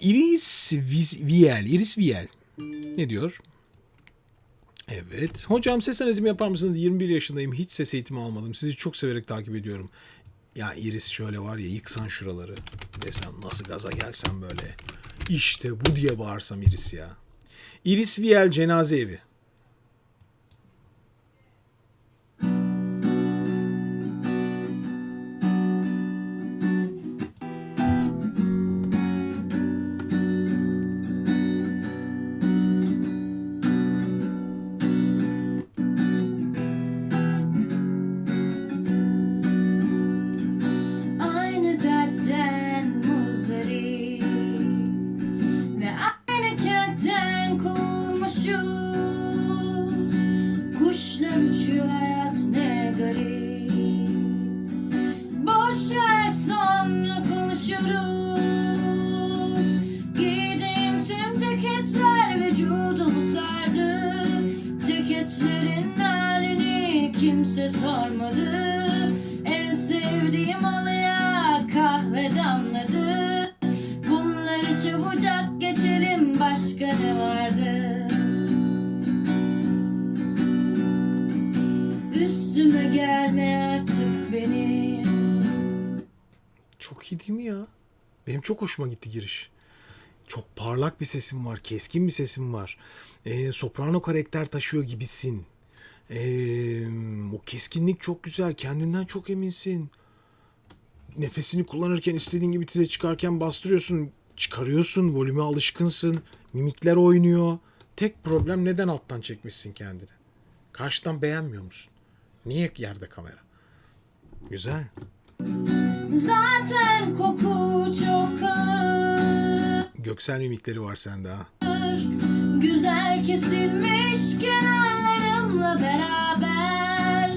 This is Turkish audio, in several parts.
Iris Viel. Iris Viel. Ne diyor? Evet. Hocam ses analizimi yapar mısınız? 21 yaşındayım. Hiç ses eğitimi almadım. Sizi çok severek takip ediyorum. Ya Iris şöyle var ya yıksan şuraları. Desem nasıl gaza gelsem böyle. İşte bu diye bağırsam Iris ya. Iris Viel cenaze evi. Kimse sormadı En sevdiğim alıya kahve damladı Bunları çabucak geçelim başka ne vardı Üstüme gelme artık benim Çok iyi değil mi ya? Benim çok hoşuma gitti giriş. Çok parlak bir sesim var, keskin bir sesim var. Ee, soprano karakter taşıyor gibisin. Ee, o keskinlik çok güzel, kendinden çok eminsin. Nefesini kullanırken istediğin gibi tize çıkarken bastırıyorsun, çıkarıyorsun, volüme alışkınsın, mimikler oynuyor. Tek problem neden alttan çekmişsin kendini? Karşıdan beğenmiyor musun? Niye yerde kamera? Güzel. Zaten koku çok ağır Göksel mimikleri var sende ha. Güzel kesilmiş kenarlarımla beraber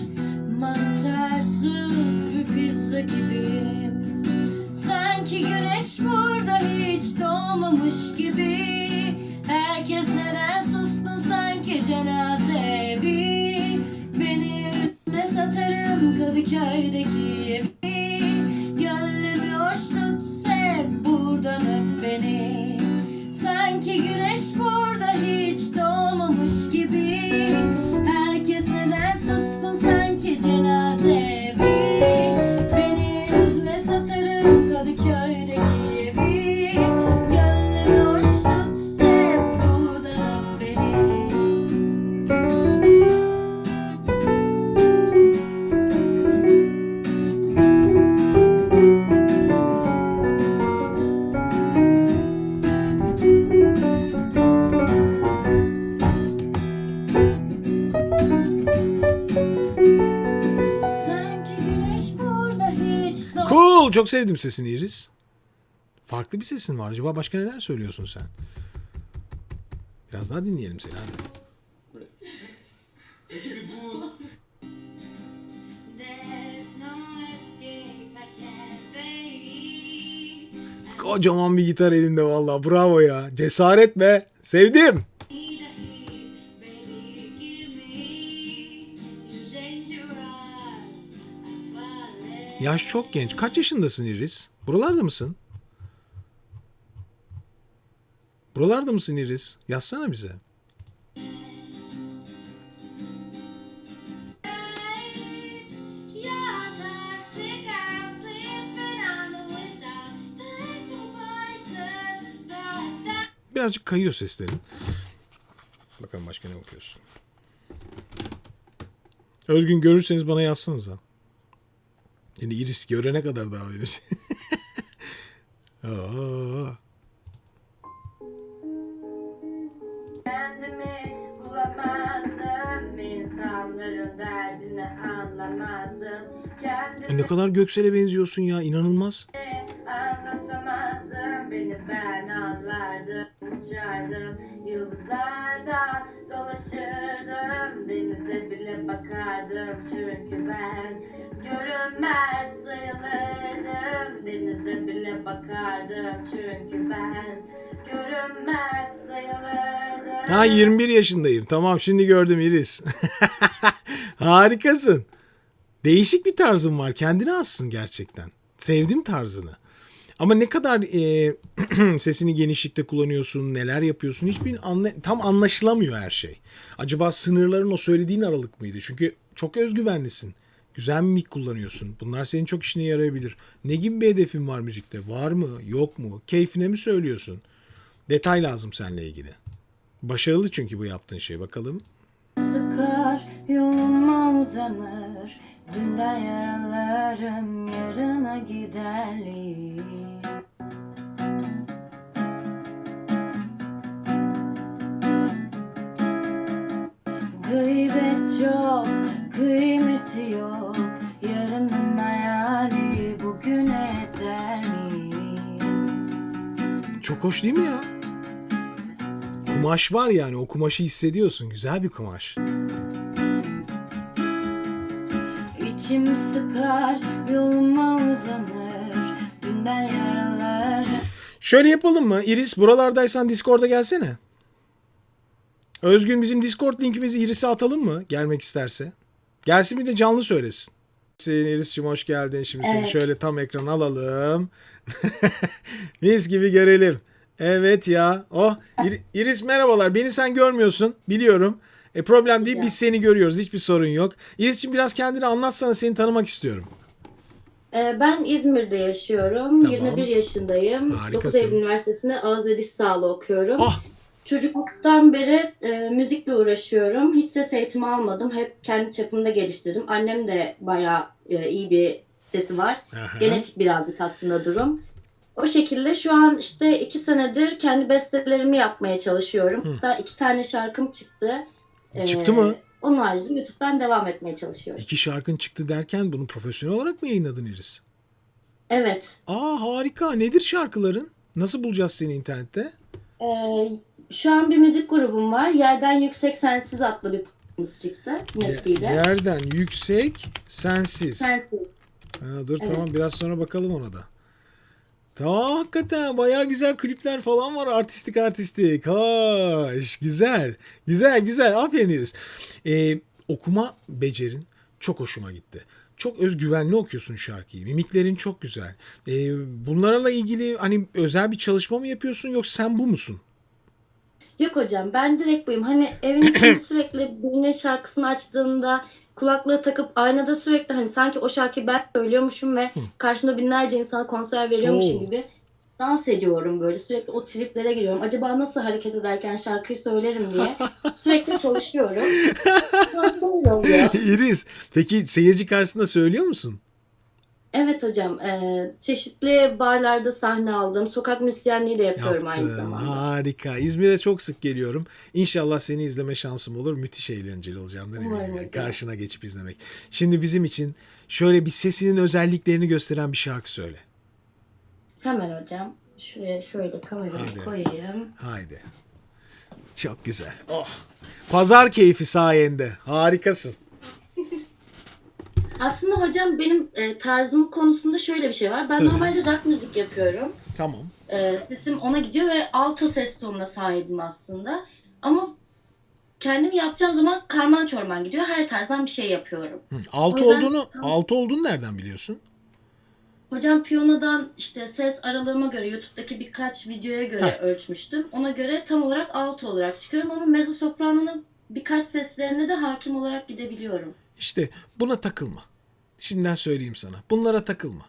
Mantarsız bir pizza gibiyim. Sanki güneş burada hiç doğmamış gibi. Herkes neden suskun sanki cenaze Çok sevdim sesini Iris. Farklı bir sesin var. Acaba başka neler söylüyorsun sen? Biraz daha dinleyelim seni hadi. Kocaman bir gitar elinde vallahi. Bravo ya. Cesaret be. Sevdim. Yaş çok genç. Kaç yaşındasın Iris? Buralarda mısın? Buralarda mısın Iris? Yazsana bize. Birazcık kayıyor seslerin. Bakalım başka ne okuyorsun. Özgün görürseniz bana yazsanıza. Yani Iris görene kadar daha verirsin. Aa. Kendimi bulamazdım insanların derdini anlamazdım Kendimi Ne kadar Göksel'e benziyorsun ya inanılmaz. anlatamazdım Beni ben anlardım Uçardım yıldızlarda Dolaşırdım Denize bile bakardım Çünkü ben görünmez sayılırdım Denize bile bakardım Çünkü ben görünmez sayılırdım Ha 21 yaşındayım. Tamam şimdi gördüm Iris. Harikasın. Değişik bir tarzın var. Kendine assın gerçekten. Sevdim tarzını. Ama ne kadar e, sesini genişlikte kullanıyorsun, neler yapıyorsun hiçbir anla- tam anlaşılamıyor her şey. Acaba sınırların o söylediğin aralık mıydı? Çünkü çok özgüvenlisin. Güzel mimik kullanıyorsun. Bunlar senin çok işine yarayabilir. Ne gibi bir hedefin var müzikte? Var mı? Yok mu? Keyfine mi söylüyorsun? Detay lazım seninle ilgili. Başarılı çünkü bu yaptığın şey. Bakalım. Sıkar yoluma uzanır Dünden yaralarım yarına giderlik Gıybet çok, kıymeti yok Yarının hayali bugüne yeter mi? Çok hoş değil mi ya? Kumaş var yani. O kumaşı hissediyorsun. Güzel bir kumaş. İçim sıkar yoluma uzanır Dünden yaralarım Şöyle yapalım mı? Iris buralardaysan Discord'a gelsene. Özgün bizim Discord linkimizi Iris'e atalım mı? Gelmek isterse. Gelsin bir de canlı söylesin. Senin Iris'cim hoş geldin. Şimdi seni Evet. şöyle tam ekran alalım. Mis gibi görelim. Evet ya. Oh İri- Iris merhabalar. Beni sen görmüyorsun. Biliyorum. E problem değil. Biz seni görüyoruz. Hiçbir sorun yok. Iris'cim biraz kendini anlatsana. Seni tanımak istiyorum. Ee, Ben İzmir'de yaşıyorum. Tamam. 21 yaşındayım. Harikasın. 9 Eylül Üniversitesi'nde ağız ve diş sağlığı okuyorum. Ah Çocukluktan beri e, müzikle uğraşıyorum. Hiç ses eğitimi almadım. Hep kendi çapımda geliştirdim. Annem de bayağı e, iyi bir sesi var. Aha. Genetik birazcık aslında durum. O şekilde şu an işte iki senedir kendi bestelerimi yapmaya çalışıyorum. Hı. Hatta iki tane şarkım çıktı. Çıktı Ee, mı? Onun haricinde YouTube'dan devam etmeye çalışıyorum. İki şarkın çıktı derken bunu profesyonel olarak mı yayınladın Iris? Evet. Aa harika. Nedir şarkıların? Nasıl bulacağız seni internette? Ee, şu an bir müzik grubum var. Yerden Yüksek Sensiz adlı bir projemiz çıktı. Nesli'de. Yerden yüksek sensiz. Sensiz. Ha, dur Evet. tamam biraz sonra bakalım ona da. Tamam hakikaten bayağı güzel klipler falan var artistik artistik. Hoş güzel. Güzel güzel aferin Iris. Ee, okuma becerin çok hoşuma gitti. Çok özgüvenli okuyorsun şarkıyı. Mimiklerin çok güzel. Ee, bunlarla ilgili hani özel bir çalışma mı yapıyorsun yoksa sen bu musun? Yok hocam ben direkt buyum. Hani evin içinde sürekli birinin şarkısını açtığımda kulaklığı takıp aynada sürekli hani sanki o şarkıyı ben söylüyormuşum ve karşımda binlerce insana konser veriyormuşum Oo. gibi dans ediyorum böyle. Sürekli o triplere giriyorum. Acaba nasıl hareket ederken şarkıyı söylerim diye sürekli çalışıyorum. Iris peki seyirci karşısında söylüyor musun? Evet hocam. eee, çeşitli barlarda sahne aldım. Sokak müzisyenliği de yapıyorum aynı Yaptın. zamanda. Harika. İzmir'e çok sık geliyorum. İnşallah seni izleme şansım olur. Müthiş eğlenceli olacağımdan Umarım eminim. yani. hocam. Karşına geçip izlemek. Şimdi bizim için şöyle bir sesinin özelliklerini gösteren bir şarkı söyle. Hemen hocam. Şuraya şöyle kamerayı Hadi. koyayım. Haydi. Çok güzel. Oh. Pazar keyfi sayende. Harikasın. Aslında hocam benim e, tarzım konusunda şöyle bir şey var. Ben Söyle. normalde rock müzik yapıyorum. Tamam. E, sesim ona gidiyor ve alto ses tonuna sahibim aslında. Ama kendim yapacağım zaman karman çorman gidiyor. Her tarzdan bir şey yapıyorum. Hı. Altı O yüzden- olduğunu, Tamam. altı olduğunu nereden biliyorsun? Hocam piyanodan işte ses aralığıma göre YouTube'daki birkaç videoya göre Heh. ölçmüştüm. Ona göre tam olarak alto olarak çıkıyorum ama mezzo sopranonun birkaç seslerine de hakim olarak gidebiliyorum. İşte buna takılma. Şimdiden söyleyeyim sana. Bunlara takılma.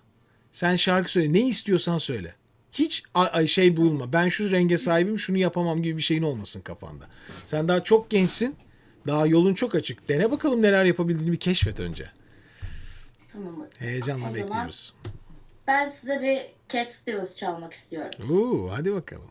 Sen şarkı söyle. Ne istiyorsan söyle. Hiç şey bulma. Ben şu renge sahibim şunu yapamam gibi bir şeyin olmasın kafanda. Sen daha çok gençsin. Daha yolun çok açık. Dene bakalım neler yapabildiğini bir keşfet önce. Tamam. Heyecanla O zaman- bekliyoruz. Ben size bir Cat Stevens çalmak istiyorum. Oo, hadi bakalım.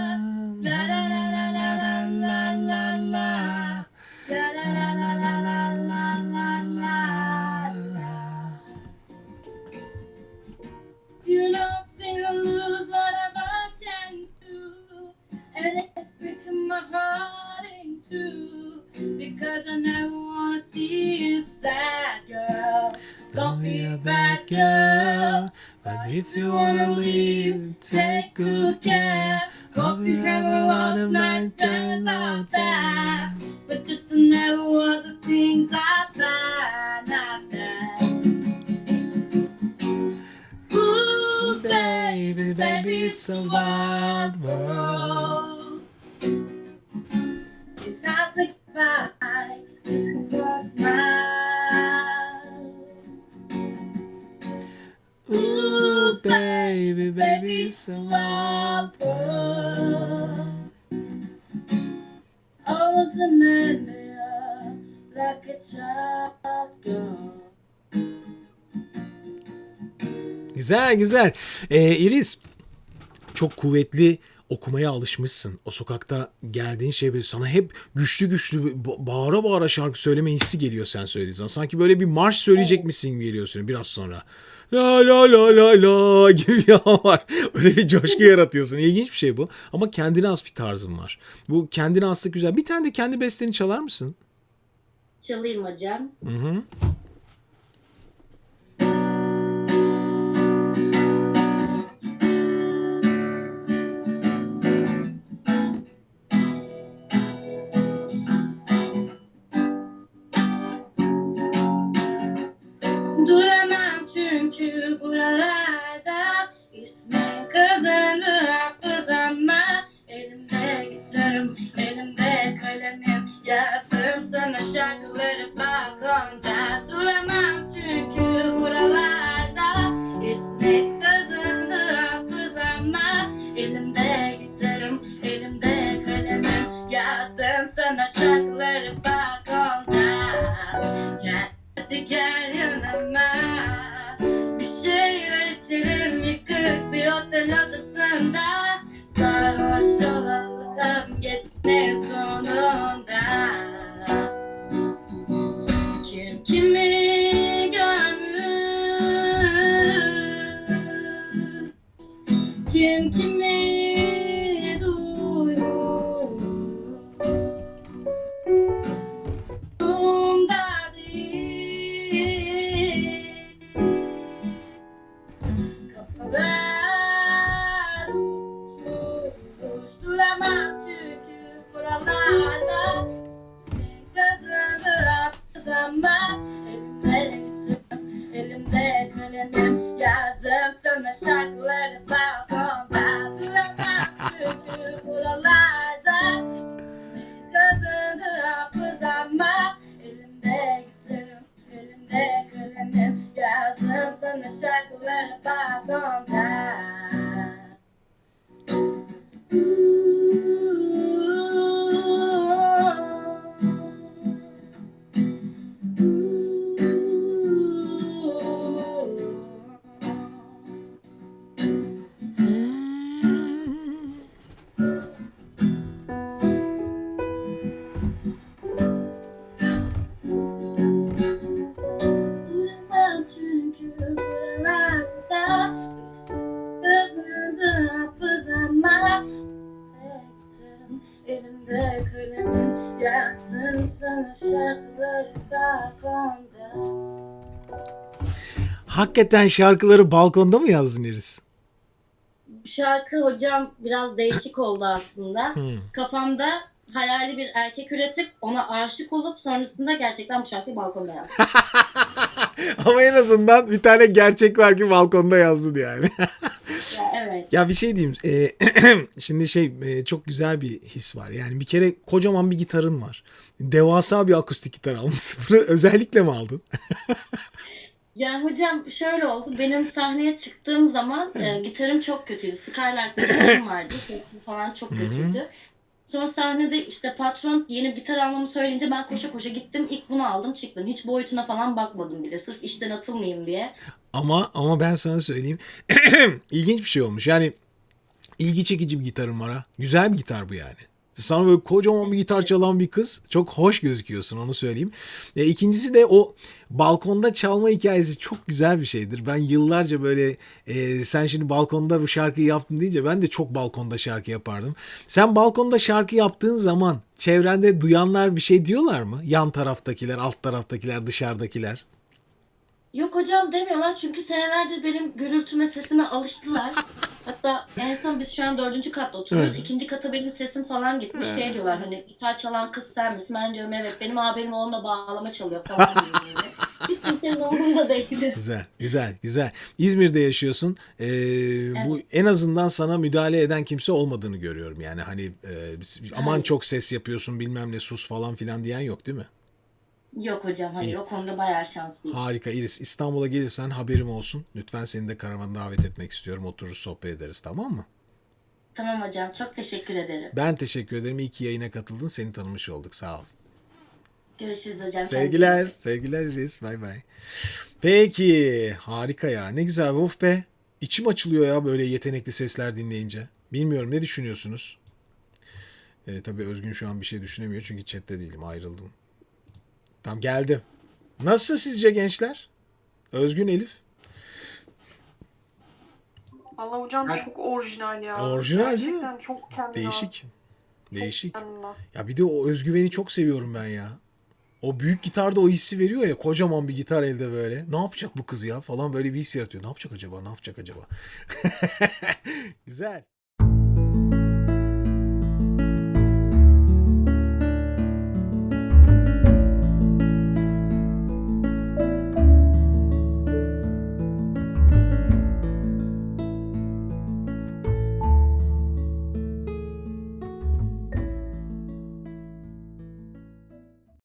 if you wanna leave, take good care. Hope you have a lot of nice times out there. But just never was the things I planned, not that. Ooh, baby, baby, it's a wild world. It's not a goodbye, it's a smile. Baby, baby, it's a wild world. Always remember like a child girl. Güzel güzel. Ee, Iris çok kuvvetli okumaya alışmışsın. O sokakta geldiğin şey böyle sana hep güçlü güçlü ba- bağıra bağıra şarkı söyleme hissi geliyor sen söylediğin zaman. Sanki böyle bir marş söyleyecek misin gibi geliyor senin biraz sonra. La la la la la gibi bir hava var. Öyle bir coşku yaratıyorsun. İlginç bir şey bu. Ama kendine has bir tarzın var. Bu kendine haslık güzel. Bir tane de kendi besteni çalar mısın? Çalayım hocam. Hı hı. Balkonda Duramam çünkü buralarda İsmin kazandı hafızama Elimde gitarım, elimde kalemim. Yazdım sana şarkıları balkonda. Gel hadi gel yanıma. Bir şeyler içelim yıkık bir otel odasında in the cycle and a bygone time. Ooh. Hakikaten şarkıları balkonda mı yazdın Iris? Bu şarkı hocam biraz değişik oldu aslında. Hı. Kafamda hayali bir erkek üretip ona aşık olup sonrasında gerçekten bu şarkıyı balkonda yazdım. Ama en azından bir tane gerçek var ki balkonda yazdın yani. Ya, Evet. Ya bir şey diyeyim. e, şimdi şey e, çok güzel bir his var. Yani bir kere kocaman bir gitarın var. Devasa bir akustik gitar almışsın. Bunu özellikle mi aldın? Ya hocam şöyle oldu. Benim sahneye çıktığım zaman e, gitarım çok kötüydü. Skylark gitarım vardı. Sesim falan çok kötüydü. Sonra sahnede işte patron yeni gitar almamı söyleyince ben koşa koşa gittim. İlk bunu aldım çıktım. Hiç boyutuna falan bakmadım bile. Sırf işten atılmayayım diye. Ama ama ben sana söyleyeyim. İlginç bir şey olmuş. Yani ilgi çekici bir gitarın var ha. Güzel bir gitar bu yani. Sana böyle kocaman bir gitar çalan bir kız. Çok hoş gözüküyorsun onu söyleyeyim. E, ikincisi de o balkonda çalma hikayesi çok güzel bir şeydir. Ben yıllarca böyle e, sen şimdi balkonda bu şarkıyı yaptın deyince ben de çok balkonda şarkı yapardım. Sen balkonda şarkı yaptığın zaman çevrende duyanlar bir şey diyorlar mı? Yan taraftakiler, alt taraftakiler, dışarıdakiler. Yok hocam demiyorlar çünkü senelerdir benim gürültüme sesime alıştılar. Hatta en son biz şu an dördüncü katta oturuyoruz. Evet. İkinci kata benim sesim falan gitmiş. Şey diyorlar hani gitar çalan kız sen misin? Ben diyorum evet benim abim onunla bağlama çalıyor falan böyle. Hiç kimsenin umurunda değil. Güzel, güzel, güzel. İzmir'de yaşıyorsun. Ee, Bu en azından sana müdahale eden kimse olmadığını görüyorum. Yani hani e, aman Hayır. çok ses yapıyorsun bilmem ne sus falan filan diyen yok değil mi? Yok hocam hayır İyi. o konuda bayağı şanslıyım. Harika Iris. İstanbul'a gelirsen haberim olsun. Lütfen seni de karavana davet etmek istiyorum. Otururuz sohbet ederiz tamam mı? Tamam hocam çok teşekkür ederim. Ben teşekkür ederim. İyi ki yayına katıldın. Seni tanımış olduk. Sağ ol. Görüşürüz hocam. Sevgiler. Sevgiler Iris. Bay bay. Peki. Harika ya. Ne güzel. Of be. İçim açılıyor ya böyle yetenekli sesler dinleyince. Bilmiyorum ne düşünüyorsunuz? E, tabii Özgün şu an bir şey düşünemiyor çünkü chatte değilim. Ayrıldım. Tamam geldim. Nasıl sizce gençler? Özgün Elif. Valla hocam çok orijinal ya. Orijinal değil mi? Gerçekten çok kendine Değişik. Değişik. Ya bir de o özgüveni çok seviyorum ben ya. O büyük gitarda o hissi veriyor ya kocaman bir gitar elde böyle. Ne yapacak bu kız ya falan böyle bir his yaratıyor. Ne yapacak acaba? Ne yapacak acaba? Güzel.